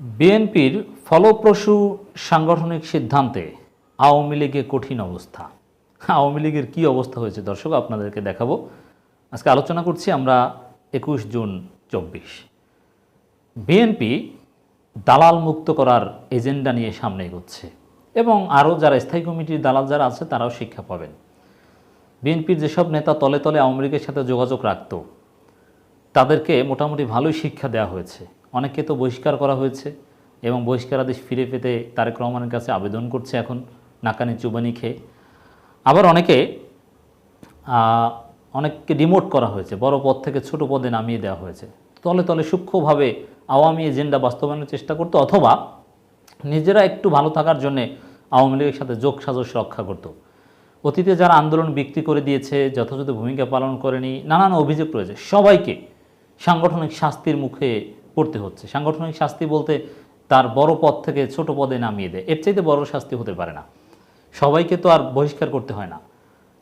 বিএনপির ফলপ্রসূ সাংগঠনিক সিদ্ধান্তে আওয়ামী লীগের কঠিন অবস্থা। আওয়ামী লীগের কী অবস্থা হয়েছে দর্শক, আপনাদেরকে দেখাবো। আজকে আলোচনা করছি আমরা একুশ জুন চব্বিশ। বিএনপি দালাল মুক্ত করার এজেন্ডা নিয়ে সামনে এগোচ্ছে এবং আরও যারা স্থায়ী কমিটির দালাল যারা আছে, তারাও শিক্ষা পাবেন। বিএনপির যেসব নেতা তলে তলে আওয়ামী লীগের সাথে যোগাযোগ রাখত, তাদেরকে মোটামুটি ভালোই শিক্ষা দেওয়া হয়েছে। অনেককে তো বহিষ্কার করা হয়েছে এবং বহিষ্কারাদেশ ফিরে পেতে তারেক রহমানের কাছে আবেদন করছে এখন, নাকানি চুবানি খেয়ে। আবার অনেকে অনেককে ডিমোট করা হয়েছে, বড় পদ থেকে ছোট পদে নামিয়ে দেওয়া হয়েছে। তলে তলে সূক্ষ্মভাবে আওয়ামী এজেন্ডা বাস্তবায়নের চেষ্টা করতো অথবা নিজেরা একটু ভালো থাকার জন্যে আওয়ামী লীগের সাথে যোগ সাজস রক্ষা করতো। অতীতে যারা আন্দোলন বিক্রি করে দিয়েছে, যথাযথ ভূমিকা পালন করেনি, নানান অভিযোগ রয়েছে। সবাইকে সাংগঠনিক শাস্তির মুখে পড়তে হচ্ছে। সাংগঠনিক শাস্তি বলতে তার বড় পদ থেকে ছোট পদে নামিয়ে দেয়। এর চাইতে বড় শাস্তি হতে পারে না। সবাইকে তো আর বহিষ্কার করতে হয় না।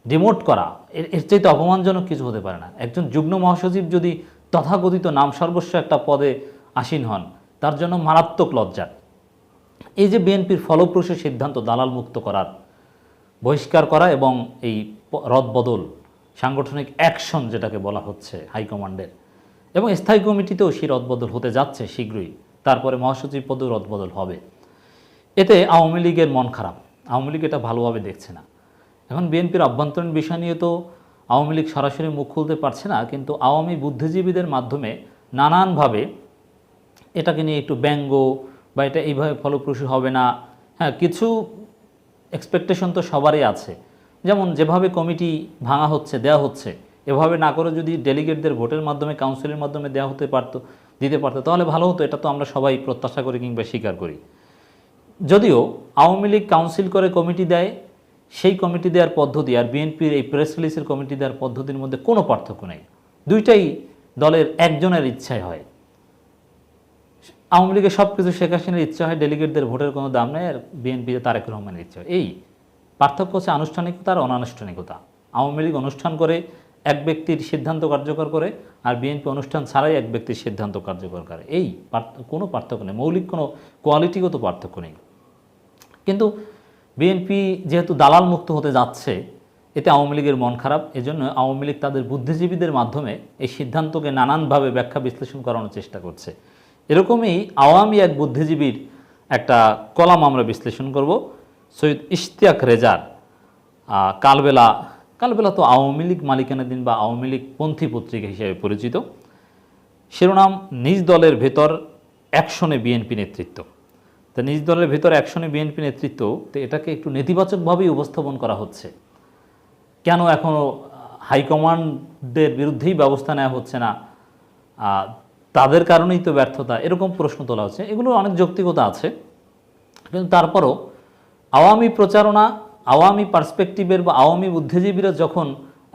ডিমোট করা, এর এর চাইতে অপমানজনক কিছু হতে পারে না। একজন যুগ্ম মহাসচিব যদি তথাকথিত নাম সর্বস্ব একটা পদে আসীন হন, তার জন্য মারাত্মক লজ্জার এই যে বিএনপির ফলপ্রসূ সিদ্ধান্ত দালাল মুক্ত করার, বহিষ্কার করা এবং এই রদবদল, সাংগঠনিক অ্যাকশন যেটাকে বলা হচ্ছে হাইকমান্ডের এবং স্থায়ী কমিটিতেও সেই রদবদল হতে যাচ্ছে শীঘ্রই। তারপরে মহাসচিব পদেও রদবদল হবে। এতে আওয়ামী লীগের মন খারাপ। আওয়ামী লীগ এটা ভালোভাবে দেখছে না। এখন বিএনপির অভ্যন্তরীণ বিষয় নিয়ে তো আওয়ামী লীগ সরাসরি মুখ খুলতে পারছে না, কিন্তু আওয়ামী বুদ্ধিজীবীদের মাধ্যমে নানানভাবে এটাকে নিয়ে একটু ব্যঙ্গ বা এটা এইভাবে ফলপ্রসূ হবে না। হ্যাঁ কিছু এক্সপেকটেশন তো সবারই আছে। যেমন যেভাবে কমিটি ভাঙা হচ্ছে দেওয়া হচ্ছে এভাবে না করে যদি ডেলিগেটদের ভোটের মাধ্যমে কাউন্সিলের মাধ্যমে দেওয়া হতে পারতো, দিতে পারতো, তাহলে ভালো হতো। এটা তো আমরা সবাই প্রত্যাশা করি কিংবা স্বীকার করি। যদিও আওয়ামী লীগ কাউন্সিল করে কমিটি দেয়, সেই কমিটি দেওয়ার পদ্ধতি আর বিএনপির এই প্রেস রিলিজের কমিটি দেওয়ার পদ্ধতির মধ্যে কোনো পার্থক্য নেই। দুইটাই দলের একজনের ইচ্ছায় হয়। আওয়ামী লীগের সব কিছু শেখ হাসিনার ইচ্ছা হয়, ডেলিগেটদের ভোটের কোনো দাম নেই আর বিএনপি তারেক রহমানের ইচ্ছা হয়। এই পার্থক্য হচ্ছে আনুষ্ঠানিকতা আর অনানুষ্ঠানিকতা। আওয়ামী লীগ অনুষ্ঠান করে এক ব্যক্তির সিদ্ধান্ত কার্যকর করে আর বিএনপি অনুষ্ঠান ছাড়াই এক ব্যক্তির সিদ্ধান্ত কার্যকর করে। এই কোনো পার্থক্য নেই, মৌলিক কোনো কোয়ালিটিগত পার্থক্য নেই। কিন্তু বিএনপি যেহেতু দালাল মুক্ত হতে যাচ্ছে, এতে আওয়ামী লীগের মন খারাপ, এজন্য আওয়ামী লীগ তাদের বুদ্ধিজীবীদের মাধ্যমে এই সিদ্ধান্তকে নানানভাবে ব্যাখ্যা বিশ্লেষণ করানোর চেষ্টা করছে। এরকমই আওয়ামী এক বুদ্ধিজীবীর একটা কলাম আমরা বিশ্লেষণ করব, সৈয়দ ইশতিয়াক রেজার কালবেলা কালবেলা তো আওয়ামী লীগ মালিকানাধীন বা আওয়ামী লীগ পন্থী পত্রিকা হিসেবে পরিচিত। শিরোনাম, নিজ দলের ভেতর অ্যাকশনে বিএনপি নেতৃত্ব। তা নিজ দলের ভেতর অ্যাকশনে বিএনপি নেতৃত্ব, তো এটাকে একটু নেতিবাচকভাবেই উপস্থাপন করা হচ্ছে। কেন এখনও হাইকমান্ডের বিরুদ্ধেই ব্যবস্থা নেওয়া হচ্ছে না? তাদের কারণেই তো ব্যর্থতা, এরকম প্রশ্ন তোলা হচ্ছে। এগুলো অনেক যৌক্তিকতা আছে। কিন্তু তারপরও আওয়ামী প্রচারণা আওয়ামী পার্সপেক্টিভের বা আওয়ামী বুদ্ধিজীবীরা যখন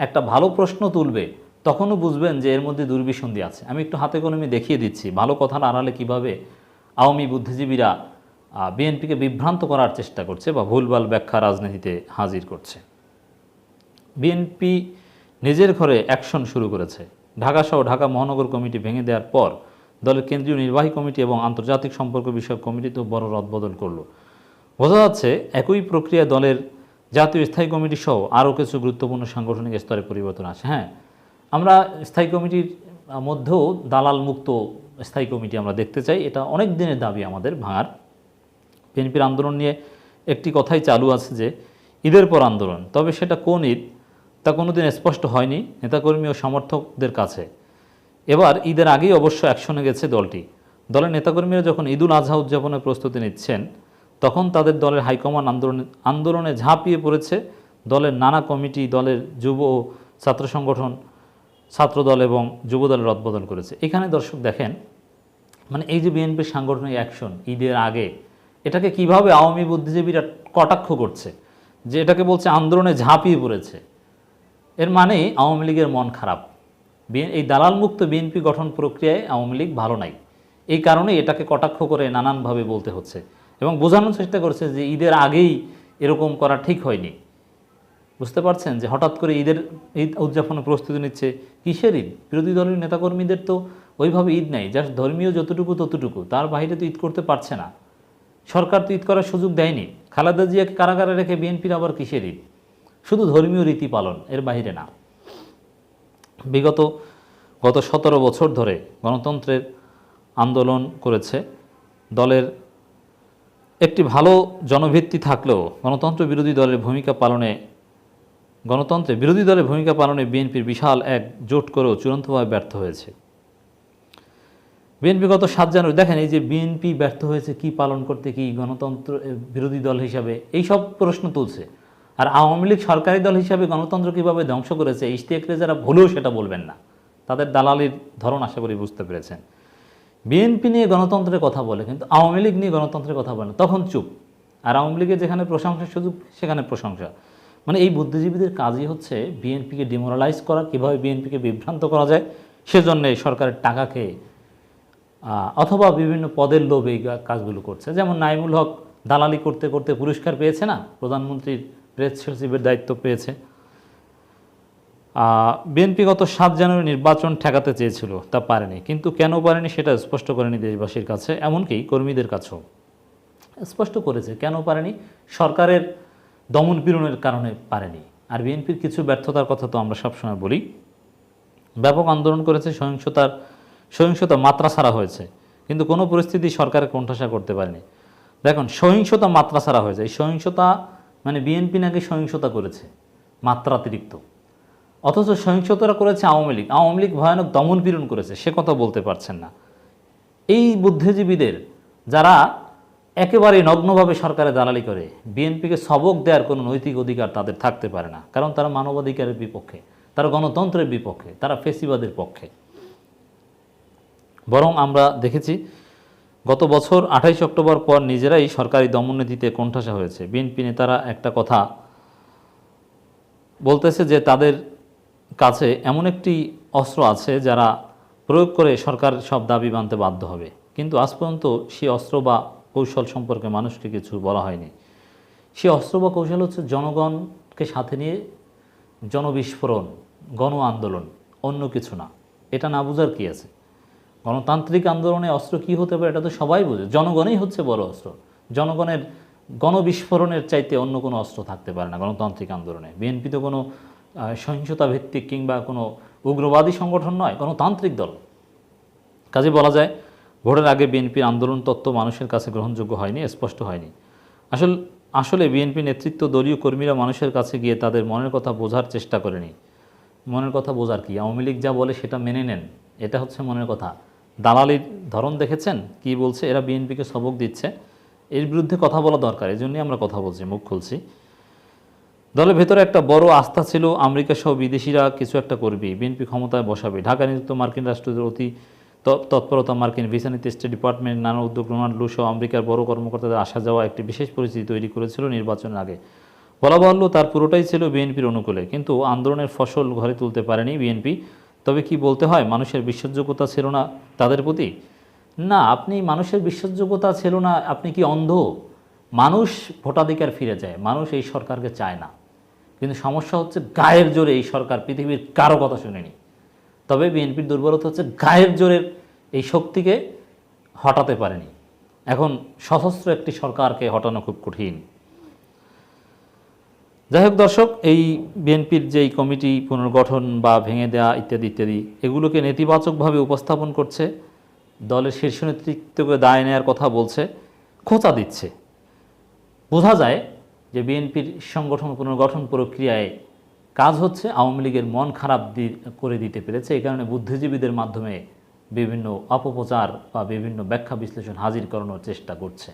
একটা ভালো প্রশ্ন তুলবে, তখনও বুঝবেন যে এর মধ্যে দুর্বিসন্ধি আছে। আমি একটু হাতে কলমে দেখিয়ে দিচ্ছি, ভালো কথার আড়ালে কীভাবে আওয়ামী বুদ্ধিজীবীরা বিএনপিকে বিভ্রান্ত করার চেষ্টা করছে বা ভুলভাল ব্যাখ্যা রাজনীতিতে হাজির করছে। বিএনপি নিজের ঘরে অ্যাকশন শুরু করেছে। ঢাকা সহ ঢাকা মহানগর কমিটি ভেঙে দেওয়ার পর দলের কেন্দ্রীয় নির্বাহী কমিটি এবং আন্তর্জাতিক সম্পর্ক বিষয়ক কমিটিতেও বড় রদবদল করল। বোঝা যাচ্ছে একই প্রক্রিয়া দলের জাতীয় স্থায়ী কমিটি সহ আরও কিছু গুরুত্বপূর্ণ সাংগঠনিক স্তরে পরিবর্তন আছে। হ্যাঁ আমরা স্থায়ী কমিটির মধ্যেও দালাল মুক্ত স্থায়ী কমিটি আমরা দেখতে চাই। এটা অনেক দিনের দাবি আমাদের ভাঙার। বিএনপির আন্দোলন নিয়ে একটি কথাই চালু আছে যে, ঈদের পর আন্দোলন। তবে সেটা কোন ঈদ তা কোনোদিন স্পষ্ট হয়নি নেতাকর্মী ও সমর্থকদের কাছে। এবার ঈদের আগেই অবশ্য অ্যাকশনে গেছে দলটি। দলের নেতাকর্মীরা যখন ঈদুল আজহা উদযাপনের প্রস্তুতি নিচ্ছেন তখন তাদের দলের হাইকমান্ড আন্দোলনে আন্দোলনে ঝাঁপিয়ে পড়েছে দলের নানা কমিটি, দলের যুব ও ছাত্র সংগঠন ছাত্রদল এবং যুবদলের রদবদল করেছে। এখানে দর্শক দেখেন মানে এই যে বিএনপির সাংগঠনিক অ্যাকশন ঈদের আগে, এটাকে কীভাবে আওয়ামী বুদ্ধিজীবীরা কটাক্ষ করছে? যে এটাকে বলছে আন্দোলনে ঝাঁপিয়ে পড়েছে। এর মানে আওয়ামী লীগের মন খারাপ। এই দালালমুক্ত বিএনপি গঠন প্রক্রিয়ায় আওয়ামী লীগ ভালো নাই। এই কারণে এটাকে কটাক্ষ করে নানানভাবে বলতে হচ্ছে। এবং বোঝানোর চেষ্টা করছে যে ঈদের আগেই এরকম করা ঠিক হয়নি। বুঝতে পারছেন? যে হঠাৎ করে ঈদের ঈদ উদযাপনের প্রস্তুতি নিচ্ছে কিসের ঈদ? বিরোধী দলের নেতাকর্মীদের তো ওইভাবে ঈদ নেই, জাস্ট ধর্মীয় যতটুকু ততটুকু, তার বাইরে তো ঈদ করতে পারছে না। সরকার তো ঈদ করার সুযোগ দেয়নি। খালেদা জিয়াকে কারাগারে রেখে বিএনপির আবার কিসের ঈদ? শুধু ধর্মীয় রীতি পালন, এর বাইরে না। বিগত গত সতেরো বছর ধরে গণতন্ত্রের আন্দোলন করেছে দলের একটি ভালো জনভিত্তি থাকলেও গণতন্ত্র বিরোধী দলের ভূমিকা পালনে, গণতন্ত্রে বিরোধী দলের ভূমিকা পালনে বিএনপির বিশাল এক জোট করেও চূড়ান্তভাবে ব্যর্থ হয়েছে। বিএনপি গত সাত জানুয়ারি, দেখেন এই যে বিএনপি ব্যর্থ হয়েছে, কি পালন করতে, কি গণতন্ত্র বিরোধী দল হিসাবে এই সব প্রশ্ন তুলছে। আর আওয়ামী লীগ সরকারি দল হিসাবে গণতন্ত্র কীভাবে ধ্বংস করেছে ইশতিয়াকরে যারা ভুলেও সেটা বলবেন না। তাদের দালালির ধরন আশা করি বুঝতে পেরেছেন। বিএনপি নিয়ে গণতন্ত্রের কথা বলে, কিন্তু আওয়ামী লীগ নিয়ে গণতন্ত্রের কথা বলে তখন চুপ। আর আওয়ামী লীগের যেখানে প্রশংসার সুযোগ, সেখানে প্রশংসা। মানে এই বুদ্ধিজীবীদের কাজই হচ্ছে বিএনপিকে ডিমোরালাইজ করা, কীভাবে বিএনপিকে বিভ্রান্ত করা যায়, সেজন্যে সরকারের টাকা খেয়ে অথবা বিভিন্ন পদের লোভে এই কাজগুলো করছে। যেমন নাইমুল হক দালালি করতে করতে পুরস্কার পেয়েছে না? প্রধানমন্ত্রীর প্রেস সচিবের দায়িত্ব পেয়েছে। বিএনপি গত সাত জানুয়ারি নির্বাচন ঠেকাতে চেয়েছিল, তা পারেনি। কিন্তু কেন পারেনি সেটা স্পষ্ট করেনি দেশবাসীর কাছে, এমনকি কর্মীদের কাছেও। স্পষ্ট করেছে, কেন পারেনি? সরকারের দমন পীড়নের কারণে পারেনি। আর বিএনপির কিছু ব্যর্থতার কথা তো আমরা সবসময় বলি। ব্যাপক আন্দোলন করেছে, সহিংসতার, সহিংসতা মাত্রা ছাড়া হয়েছে। কিন্তু কোনো পরিস্থিতি সরকারের কোণঠাসা করতে পারেনি। দেখুন, সহিংসতা মাত্রা ছাড়া হয়েছে। এই সহিংসতা মানে বিএনপি নাকি সহিংসতা করেছে মাত্রাতিরিক্ত অথচ সহিংসতারা করেছে আওয়ামী লীগ। আওয়ামী লীগ ভয়ানক দমন পীড়ন করেছে, সে কথা বলতে পারছেন না। এই বুদ্ধিজীবীদের যারা একেবারে নগ্নভাবে সরকারে দালালি করে, বিএনপিকে সবক দেওয়ার কোনো নৈতিক অধিকার তাদের থাকতে পারে না, কারণ তারা মানবাধিকারের বিপক্ষে, তারা গণতন্ত্রের বিপক্ষে, তারা ফেসিবাদের পক্ষে। বরং আমরা দেখেছি, গত বছর আঠাইশ অক্টোবর পর নিজেরাই সরকারি দমননীতিতে কোণঠাসা হয়েছে। বিএনপি নেতারা একটা কথা বলতেছে যে তাদের কাছে এমন একটি অস্ত্র আছে যারা প্রয়োগ করে সরকার সব দাবি মানতে বাধ্য হবে। কিন্তু আজ পর্যন্ত সেই অস্ত্র বা কৌশল সম্পর্কে মানুষকে কিছু বলা হয়নি। সেই অস্ত্র বা কৌশল হচ্ছে জনগণকে সাথে নিয়ে জনবিস্ফোরণ, গণ আন্দোলন, অন্য কিছু না। এটা না বোঝার কী আছে? গণতান্ত্রিক আন্দোলনে অস্ত্র কি হতে পারে এটা তো সবাই বোঝে। জনগণই হচ্ছে বড় অস্ত্র। জনগণের গণবিস্ফোরণের চাইতে অন্য কোনো অস্ত্র থাকতে পারে না গণতান্ত্রিক আন্দোলনে। বিএনপি তো কোনো সহিংসতা ভিত্তিক কিংবা কোনো উগ্রবাদী সংগঠন নয়, গণতান্ত্রিক দল। কাজে বলা যায়, ভোটের আগে বিএনপির আন্দোলন তত্ত্ব মানুষের কাছে গ্রহণযোগ্য হয়নি স্পষ্ট হয়নি। আসল, আসলে বিএনপি নেতৃত্ব দলীয় কর্মীরা মানুষের কাছে গিয়ে তাদের মনের কথা বোঝার চেষ্টা করেনি। মনের কথা বোঝার কি? আওয়ামী লীগ যা বলে সেটা মেনে নেন, এটা হচ্ছে মনের কথা। দালালির ধরন দেখেছেন? কি বলছে? এরা বিএনপিকে সবক দিচ্ছে। এর বিরুদ্ধে কথা বলা দরকার এই জন্যই আমরা কথা বলছি, মুখ খুলছি। দলের ভেতরে একটা বড় আস্থা ছিল আমেরিকা সহ বিদেশিরা কিছু একটা করবে। বিএনপি ক্ষমতায় বসাবে। ঢাকা নিযুক্ত মার্কিন রাষ্ট্রদূতের অতি তৎপরতা মার্কিন ভিসা নীতি স্টেট ডিপার্টমেন্ট, নানা উদ্যোগ রোনাল্ড লু সহ আমেরিকার বড় কর্মকর্তাদের আসা যাওয়া একটি বিশেষ পরিস্থিতি তৈরি করেছিল নির্বাচনের আগে। বলা বাহুল্য তার পুরোটাই ছিল বিএনপির অনুকূলে, কিন্তু আন্দোলনের ফসল ঘরে তুলতে পারেনি বিএনপি। তবে কি বলতে হয়, মানুষের বিশ্বাসযোগ্যতা ছিল না তাদের প্রতি? না, আপনি মানুষের বিশ্বাসযোগ্যতা ছিল না, আপনি কি অন্ধ? মানুষ ভোটাধিকার ফিরে যায় মানুষ এই সরকারকে চায় না। কিন্তু সমস্যা হচ্ছে গায়ের জোরে এই সরকার পৃথিবীর কারও কথা শুনেনি। তবে বিএনপির দুর্বলতা হচ্ছে গায়ের জোরের এই শক্তিকে হটাতে পারেনি। এখন সশস্ত্র একটি সরকারকে হটানো খুব কঠিন। যাই হোক দর্শক, এই বিএনপির যেই কমিটি পুনর্গঠন বা ভেঙে দেওয়া ইত্যাদি ইত্যাদি, এগুলোকে নেতিবাচকভাবে উপস্থাপন করছে, দলের শীর্ষ নেতৃত্বকে দায় নেওয়ার কথা বলছে, খোঁচা দিচ্ছে। বোঝা যায় যে বিএনপির সংগঠন পুনর্গঠন প্রক্রিয়ায় কাজ হচ্ছে, আওয়ামী লীগের মন খারাপ করে দিতে পেরেছে। এই কারণে বুদ্ধিজীবীদের মাধ্যমে বিভিন্ন অপপ্রচার বা বিভিন্ন ব্যাখ্যা বিশ্লেষণ হাজির করানোর চেষ্টা করছে।